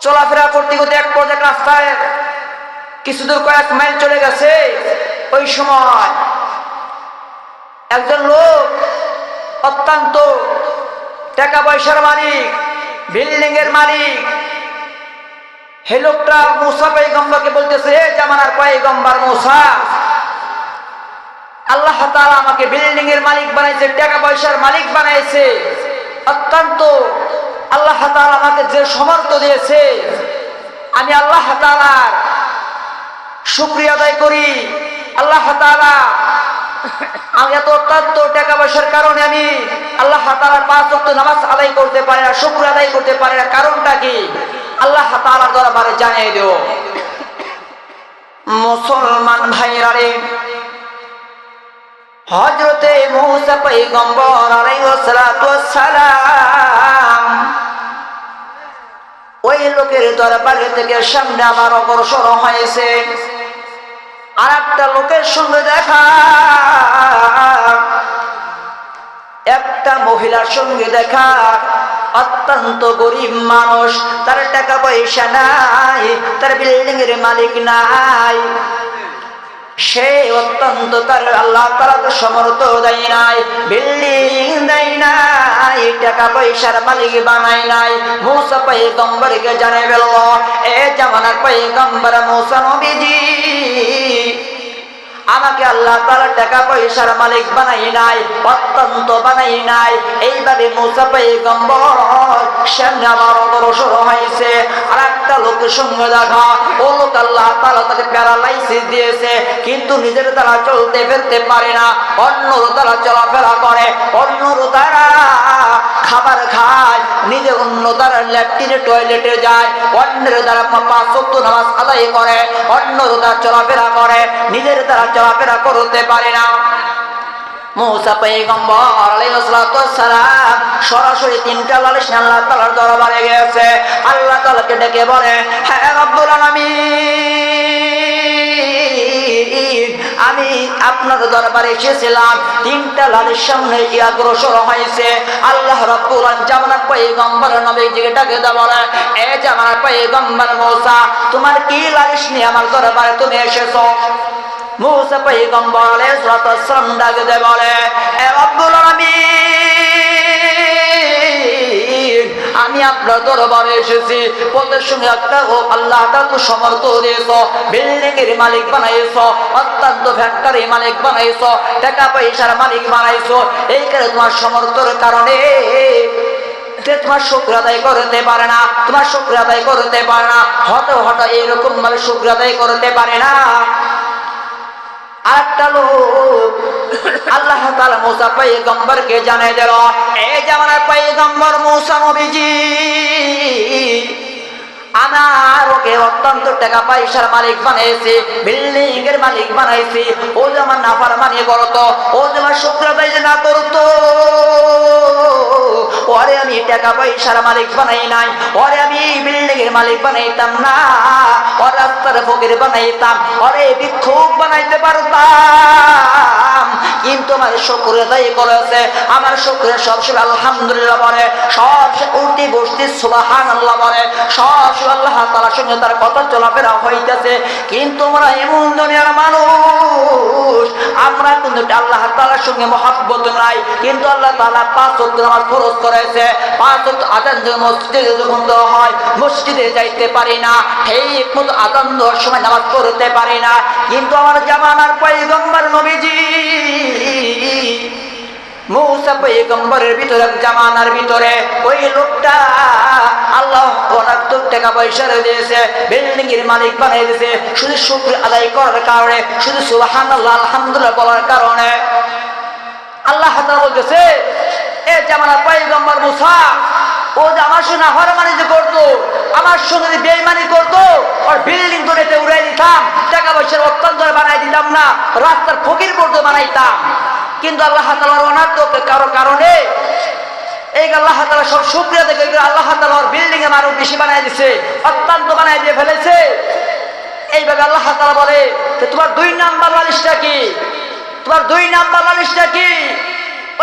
চলাফেরা করতে করতে এক পর্যায়ে রাস্তায় কিছু দূর কয়েক মাইল চলে গেছে। ওই সময় একজন লোক, অত্যন্ত টাকা পয়সার মালিক বিল্ডিং এর মালিক হে লোকটা, মুসা পেগম্বরকে বলতেছে "হে জামানার পেগম্বর মুসা, আল্লাহ তাআলা আমাকে বিল্ডিং এর মালিক বানাইছে, টাকা পয়সার মালিক বানাইছে। অত্যন্ত আল্লাহ তাআলা আমাকে যে সমর্থ দিয়েছে, আমি আল্লাহ তাআলার শুক্রিয়া আদায় করি। আল্লাহ তাআলা আমি এত অত্যন্ত টাকা পয়সার কারণে আমি আল্লাহ তাআলার পাঁচ ওয়াক্ত নামাজ আদায় করতে পারি না শুক্র আদায় করতে পারি না। কারণটা কি? আল্লাহ তাআলার দরবারে জানিয়ে দেও। মুসলমান ভাইরা রে হজরতে মৌসা পৈগম্বর সালাম ওই লোকের দরবারে থেকে সামনে আমার অগ্রসর হয়েছে। আর একটা লোকের সঙ্গে দেখা, একটা মহিলার সঙ্গে দেখা অত্যন্ত গরিব মানুষ, তার টাকা পয়সা নাই, তার বিল্ডিং এর মালিক নাই। সে অত্যন্ত তার আল্লাহ তারা তো সমর্থ দেয় নাই বিল্ডিং দেয় নাই, টাকা পয়সার মালিক বানাই নাই। মুসা পাই গম্বরকে জানে বেল এ জামানার পাই গম্বর মুসা নবীজি আমাকে আল্লাহ তালা টাকা পয়সার মালিক বানাই নাই, অত্যন্ত বানাই নাই। এইভাবে মুসা পেগম্বর সামনে আমার অগ্রসর হয়েছে। আর একটা লোকের সঙ্গে দেখা, ও লোক আল্লাহ তালা তাকে প্যারালাইসিস দিয়েছে, কিন্তু নিজের তারা চলতে ফেলতে পারে না। অন্যর তারা চলাফেরা করে অন্যর তারা খাবার খায়, নিজে অন্য দ্বারা ল্যাট্রিনে টয়লেটে যায়, অন্যের দ্বারা পাঁচ নামাজ আদায় করে, অন্যর দ্বারা চলাফেরা করে, নিজের দ্বারা চলাফেরা করতে পারে না। আল্লাহ তাআলার দরবারে ডেকে বলে হ্যাঁ রব্বুল আমি আপনার দরবারে এসেছিলাম। তিনটা লালের সামনে হয়েছে। আল্লাহ রব্বুল জামানার পয়গম্বর নবীজিকে বলে, এ মূসা, তোমার কি লালিশ নিয়ে আমার দরবারে তুমি এসেছ? বলে আমি আপনার দরবারে এসেছি। পদের সঙ্গে একটা ও আল্লাহ তো সমর্থ দিয়েছ বিল্ডিং এর মালিক বানাইছ, অত্যন্ত ফ্যাক্টরি মালিক বানাইছ, টাকা পয়সার মালিক বানাইছ। এই কারণে তোমার সমর্থর কারণে তোমার শুক্র আদায় করতে পারে না, তোমার শুক্র আদায় করতে পারে না হত হঠাৎ এরকম ভাবে শুক্র আদায় করতে পারে না। আরেকটা লোক। আল্লাহ তাআলা মুসা পয়গম্বরকে জানিয়ে দিল এই জামানার পয়গম্বর মুসা নবীজি, আমার ওকে অত্যন্ত টাকা পয়সার মালিক বানাইছি বিল্ডিং এর মালিক বানাইছি। ও যেমন নাফার মানি করতো, ও যেমন শুক্র না করতো, ওরে আমি টাকা পয়সার মালিক বানাই নাই, ওরে আমি বিল্ডিং এর মালিক বানাইতাম না। ওর রাস্তার ফকির বানাইতাম ওরে ভিক্ষুক বানাইতে পারতাম। কিন্তু আমার শুক্র দায়ী করেছে আমার শুক্রে সবসময় আলহামদুলিল্লাহ বলে, সব উল্টি বসতি সুবাহান আল্লাহ বলে, সব আল্লাহ তালার সঙ্গে তার কথা চলাফেরা হইতেছে। কিন্তু আমরা এমন দুনিয়ার মানুষ, আমরা কিন্তু আল্লাহ তালার সঙ্গে মহাব্বত নাই। কিন্তু আল্লাহ তালা পাঁচ ওয়াক্ত নামাজ ফরজ করেছে। পাঁচ আজান যখন মসজিদে যখন দেওয়া হয়, মসজিদে যাইতে পারি না। ঠিক মতো আজান দেওয়ার সময় নামাজ পড়তে পারি না। কিন্তু আমার জামানার পয়গম্বর নবীজি মৌসা পয়গম্বরের ভিতরে জামানার ভিতরে, ওই লোকটা আল্লাহ অনেক টাকা পয়সা দিয়েছে বিল্ডিং এর মালিক বানিয়ে দিয়েছে, শুধু শুক্র আদায় করার কারণে, শুধু সুবাহান আল্লাহ আলহামদুলিল্লাহ বলার কারণে। আল্লাহ বলতেছে, এ জামানার পয়গম্বর মুসা ও যে আমার সঙ্গে হরমানি যে করতো, আমার সঙ্গে যে বেইমানি করতো ওর বিল্ডিং ধরেতে উড়াই দিতাম, টাকা পয়সার অত্যন্ত বানাই দিতাম না, রাস্তার ফকির পর্যন্ত বানাইতাম। কিন্তু আল্লাহ তালার অনাত্ম কারও কারণে, এই আল্লাহ তালা সব শুক্রিয়া দেখে আল্লাহ তালা ওর বিল্ডিং এ আরও বেশি বানাই দিছে, অত্যন্ত বানাই দিয়ে ফেলেছে। এইভাবে আল্লাহ তাআলা বলে যে তোমার দুই নাম্বার লালিশটা কি? তোমার দুই নাম্বার লালিশটা কি?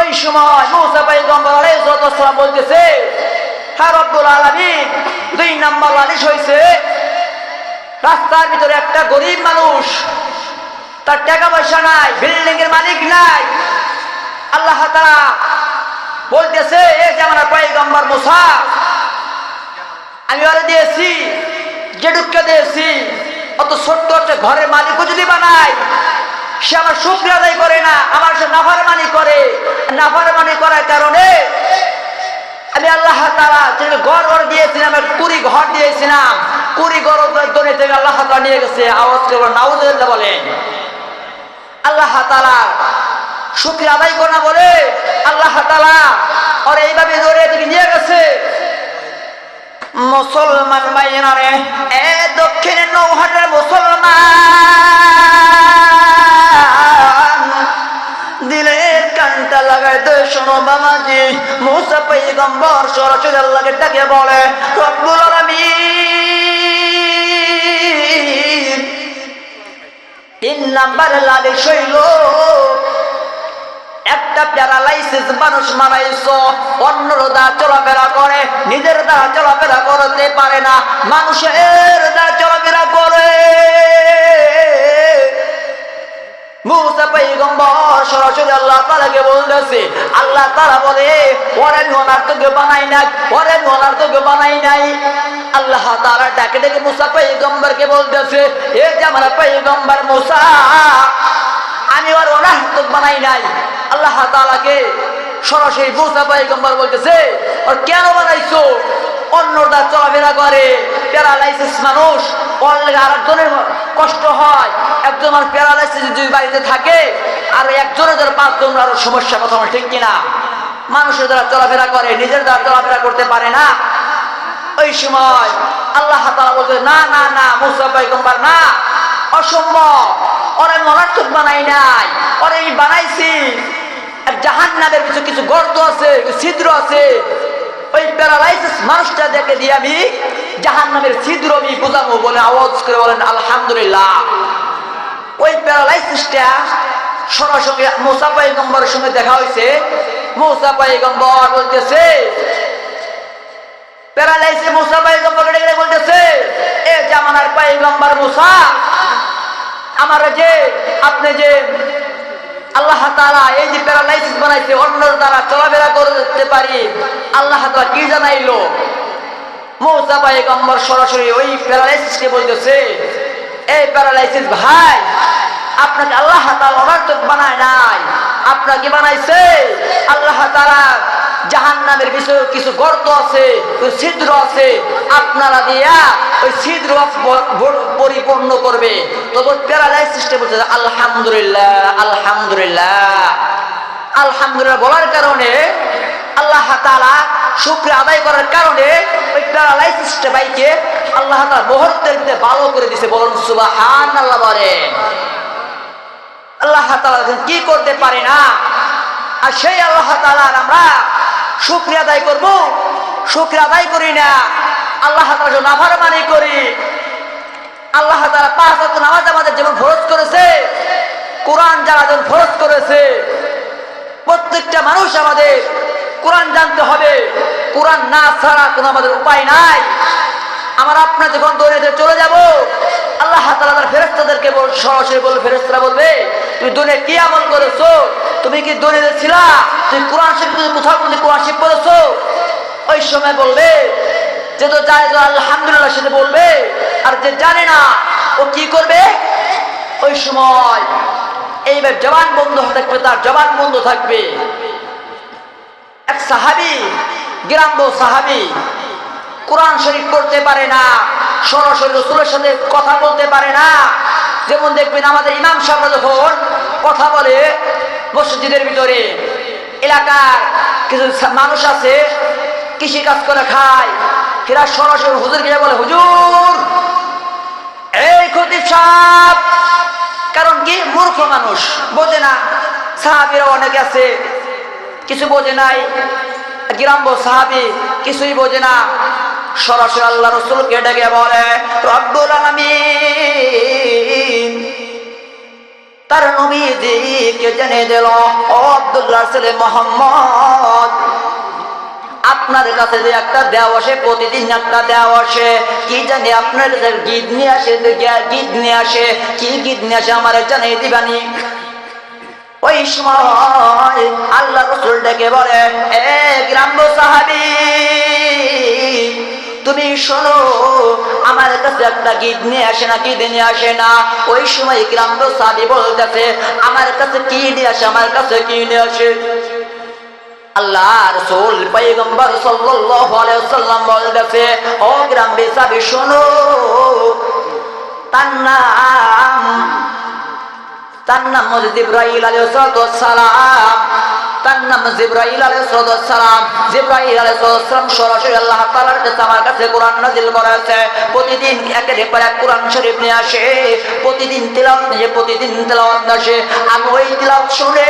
ওই সময় মুসা সালাম বলতেছে হ্যাঁ দুই লালিশ হয়েছে রাস্তার ভিতরে একটা গরিব মানুষ, তার টাকা পয়সা নাই বিল্ডিং এর মালিক নাই। আল্লাহ তাআলা বলতেছে, এ যে আমার পয়গম্বর মুসা, আমি ওরা দিয়েছি দিয়েছি, অত ছোট্ট ঘরের মালিকও সে আমার শুক্রিয়া আদায় করে না, আমার সে নাফারমানি করে। নাফারমানি করার কারণে আমি আল্লাহ তারা যে ঘর ঘর দিয়েছিলাম কুড়ি ঘর দিয়েছিলাম, কুড়ি ঘর দনে থেকে আল্লাহ তালা নিয়ে গেছে, আওয়াজ করব নাউজুল্লাহ বলেন। আল্লাহ তালা শুক্রিয়া আদায় না বলে, আল্লাহ তালা আর এইভাবে ধরে থেকে নিয়ে গেছে। মুসলমান মাইনারে, এ দক্ষিণে নৌহাটের মুসলমান। দিলের কানটা লাগাই দে, শোনো বাবাজি। মুসা পৈগম্বর সরাসরি আল্লাহকে ডাকে বলে তিন হইল একটা প্যারালাইসিস মানুষ মারাইছ, অন্যর দ্বারা চলাফেরা করে, নিজের দ্বারা চলাফেরা করতে পারে না, মানুষের দ্বারা চলাফেরা করে। মুসা পৈগম্বর সরাসরি আল্লাহ তাআলাকে বলতেছে, আল্লাহ তাআলা বলে, ওরে আমি অনার্থকে বানাই নাই, ওরে আমি অনার্থকে বানাই নাই। আল্লাহ তাআলা ডাকে ডেকে মুসা পৈগম্বরকে বলতেছে, এ যে আমার পৈগম্বর মুসা, আমি ওর অনার্থক বানাই নাই। আল্লাহ তাআলাকে সরাসরি মুসা পৈগম্বর বলতেছে ওর কেন বানাইছো? অন্যটা চলাফেরা করে, প্যারালাইসিস মানুষ আরেকজনের কষ্ট হয়। একজন মানুষ প্যারালাইসিস যদি বাড়িতে থাকে, আর একজনের দ্বারা পাঁচজন আরও সমস্যা কথা ঠিক কিনা? মানুষের দ্বারা চলাফেরা করে, নিজের দ্বারা চলাফেরা করতে পারে না। ওই সময় আল্লাহ তাআলা বলতে না না না, মুসা পয়গম্বর, না, অসম্ভব। ওরা আমি অনার্থক বানাই নাই, ওরা বানাইছি। জাহান নামের কিছু কিছু গর্ত আছে ছিদ্র আছে, ওই প্যারালাইসিস মানুষটা দেখে দিয়ে আমি জাহান নামের ছিদ্র আমি বোঝাবো বলে আওয়াজ করে বলেন, আলহামদুলিল্লাহ। ওই প্যারালাইসিসটা সরাসরি মোসা পাইগম্বরের সঙ্গে দেখা হয়েছে। মোসা পাইগম্বর বলতেছে, প্যারালাইসিস মোসা পাইগম্বর ডেকে বলতেছে, এ জামানার পাইগম্বর মোসা, আমার যে, আপনি যে আল্লাহ এই যে প্যারালাইসিস বানাইছে অন্য তারা চলাফেরা করতে পারি। আল্লাহ তাআলা কি জানাইলো? ওই প্যারালাইসিস ভাই, আপনাকে আল্লাহ বানায় নাই। আপনাকে বানাইছে? আল্লাহ তাআলা জাহান্নামের বিষয়ে কিছু গর্ত আছে ছিদ্র আছে। আপনারা দিয়া ওই ছিদ্র পরিপূর্ণ করবে। তবে প্যারালাইসিসটা বলতে আলহামদুলিল্লাহ আলহামদুলিল্লাহ। আলহামদুলিল্লাহ বলার কারণে আল্লাহ তাআলা শুক্র আদায় করার কারণে ওই প্যারালাইসিসটা বাইকে আল্লাহ তাআলা মুহূর্তের ভিতরে ভালো করে দিছে বলুন সুবহানাল্লাহ বলে আল্লাহ এখন কি করতে পারে না? আর সেই আল্লাহ তাআলার আমরা শুক্রিয়া আদায় করব। শুক্রিয়া আদায় করি না। আল্লাহ তাআলা নাফরমানি করি। আল্লাহ তাআলা পাঁচ ওয়াক্ত নামাজ আমাদের যেমন ফরজ করেছে। কোরআন যারা যেমন ফরজ করেছে, প্রত্যেকটা মানুষ আমাদের কোরআন জানতে হবে। কোরআন না ছাড়া কোনো আমাদের উপায় নাই। আমার আপনার যখন দৌড়ে চলে যাব, আল্লাহ তাআলা তার ফেরেশতাদেরকে বল সরাসরি বলবে, ফেরেশতারা বলবে তুমি করেছ? তুমি কি ছিলা? তুমি কোরআন করেছ ওই সময় বলবে, যে আলহামদুলিল্লাহ সেটা বলবে, আর যে জানে না, ও কি করবে? ওই সময় এইবার জবান বন্ধ থাকবে, তার জবান বন্ধ থাকবে। এক সাহাবি গ্রাম্য সাহাবি, কোরআন শরীফ করতে পারে না সরাসরি রসুলের সাথে কথা বলতে পারে না যেমন দেখবেন আমাদের ইমাম সাহেবরা যখন কথা বলে মসজিদের ভিতরে, এলাকার কিছু মানুষ আছে, কৃষি কাজ করে খায়, এরা সরাসরি হুজুর গিয়ে বলে, হুজুর, এই ক্ষতি সাপ, কারণ কি মূর্খ মানুষ, বোঝে না সাহাবিরা অনেকে আছে, কিছু বোঝে নাই, গ্রাম্য সাহাবি কিছুই বোঝে না সরাসরি আল্লাহ রসুলকে ডেকে বলে, রব্বুল আলামিন। তার নবীজিকে জেনে দিল আব্দুল্লাহ ছেলে মোহাম্মদ, আপনার কাছে যে একটা দেওয়া আসে, প্রতিদিন একটা দেওয়া আসে, কি জানি আপনার কাছে গীত নিয়ে আসে গীত নিয়ে আসে, কি গীত নিয়ে আসে, আমার জানিয়ে দিবানি? ওই সময় আল্লাহ রসুল ডেকে বলে, এ গ্রাম্য সাহাবি তুমি শোনো, আমার কাছে একটা গীত নিয়ে আসে না, গীত নিয়ে আসে না। ওই সময় গ্রাম্য সাহাবি বলতেছে, আমার কাছে কি নিয়ে আসে, আমার কাছে কি নিয়ে আসে? আল্লাহ শোনো তার নাম জিব্রাইল আলাইহিস সালাম জিব্রাইল আলাইহিস সালাম সরাসরি আল্লাহ তাআলার কাছে আমার কাছে কোরআন নাযিল করেছে। প্রতিদিন একের পর এক কোরআন শরীফ নিয়ে আসে। প্রতিদিন তেলাওয়াত নিয়ে প্রতিদিন তেলাওয়াত আসে। আমি ওই তেলাওয়াত শুনে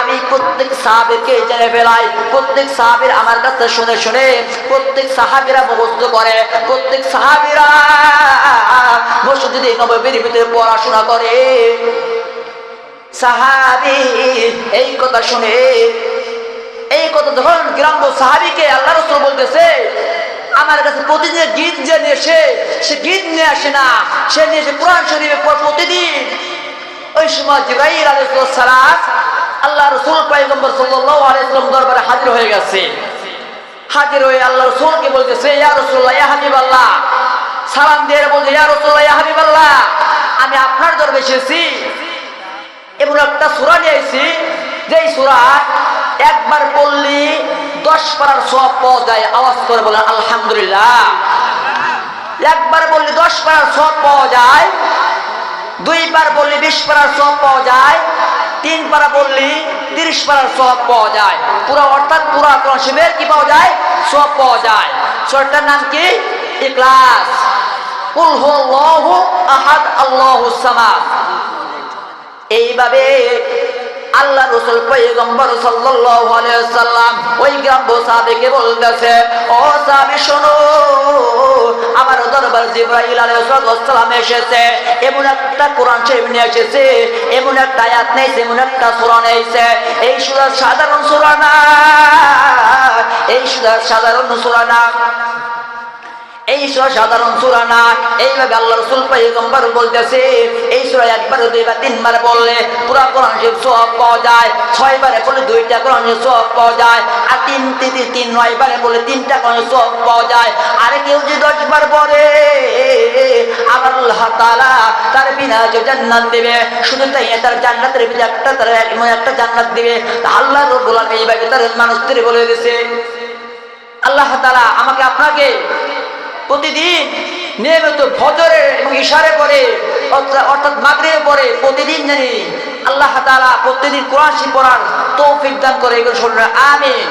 আমি প্রত্যেক সাহাবীকে জেনে ফেলাই। প্রত্যেক সাহাবীর আমার কাছে শুনে শুনে প্রত্যেক সাহাবীরা মুখস্থ করে। প্রত্যেক সাহাবীরা মসজিদে নববীর ভিতরে পড়াশোনা করে। সাহাবি, এই কথা শুনে, এই কথা যখন গ্রাম্য সাহাবিকে আল্লাহ রসুল বলতেছে, আমার কাছে প্রতিদিন গীত যে নিয়ে সে গীত নিয়ে আসে না, সে নিয়ে এসে কোরআন শরীফে পড়ে প্রতিদিন। ওই সময় জিব্রাইল আলাইহিস সালাম আল্লাহ রসুল পয়গম্বর সাল্লাল্লাহু আলাইহি সাল্লাম দরবারে হাজির হয়ে গেছে। হাজির হয়ে আল্লাহ রসুলকে বলতেছে, ইয়া রাসূলুল্লাহ, ইয়া হাবিবাল্লাহ। সালাম দিয়ে বলছে, ইয়া রাসূলুল্লাহ, ইয়া হাবিবাল্লাহ, আমি আপনার দরবারে এসেছি। এমন একটা সুরা নিয়ে এসেছি যেই সুরা একবার পড়লি দশ পারার সব পাওয়া যায়, আওয়াজ করে বলেন, আলহামদুলিল্লাহ। একবার বললি দশ পারার সব পাওয়া যায়, দুইবার বললি বিশ পারার সব পাওয়া যায় তিন পারা বললি তিরিশ পারার সব পাওয়া যায়। পুরো অর্থাৎ পুরা কোরআন শিবের কি পাওয়া যায়? সব পাওয়া যায়। সরটার নাম কি? কুল হুয়াল্লাহু আহাদ আল্লাহুস সামাদ। এইভাবে আল্লাহ রসুল আলাইহি সাল্লাম ওই গ্রাম্য সাহাবীকে বলতেছে, ও সাহাবী, শোনো, আমার দরবার জিব্রাইল আলাইহিস সালাম এসেছে, এমন একটা কোরআন শরীফ নিয়ে এসেছে, এমন একটা আয়াত নেই এমন একটা সূরা নেইছে এই সূরা সাধারণ সূরা না, এই সূরা সাধারণ সূরা না। এই সুরা সাধারণ সুরা না। এইভাবে আল্লাহ রসুল পয়গম্বর বলতেছে, এই সুরা একবার, দুইবার, তিনবার বললে পুরা কোরআন শরীফ সব পাওয়া যায়, ছয়বারে বলে দুইটা কোরআন সব পাওয়া যায়, আর তিন তিন তিন নয়বারে বলে তিনটা কোরআন সব পাওয়া যায়। আর কেউ যে যদি দশবার পরে আবার আল্লাহ তাআলা তার বিনা জান্নাত দেবে। শুধু তাই তার জান্নাতের ভিতরে একটা, তার একটা জান্নাত দিবে। আল্লাহ রব্বুল এইভাবে তার মানুষদের বলে দিয়েছে। আল্লাহ তাআলা আমাকে আপনাকে প্রতিদিন নিয়মিত ফজরে এবং ইশারে পরে অর্থাৎ মাগরে পরে প্রতিদিন জানি আল্লাহ তালা প্রতিদিন কোরআন শরীফ পড়ার তৌফিক দান করে। এগুলো শুনলেন আমিন।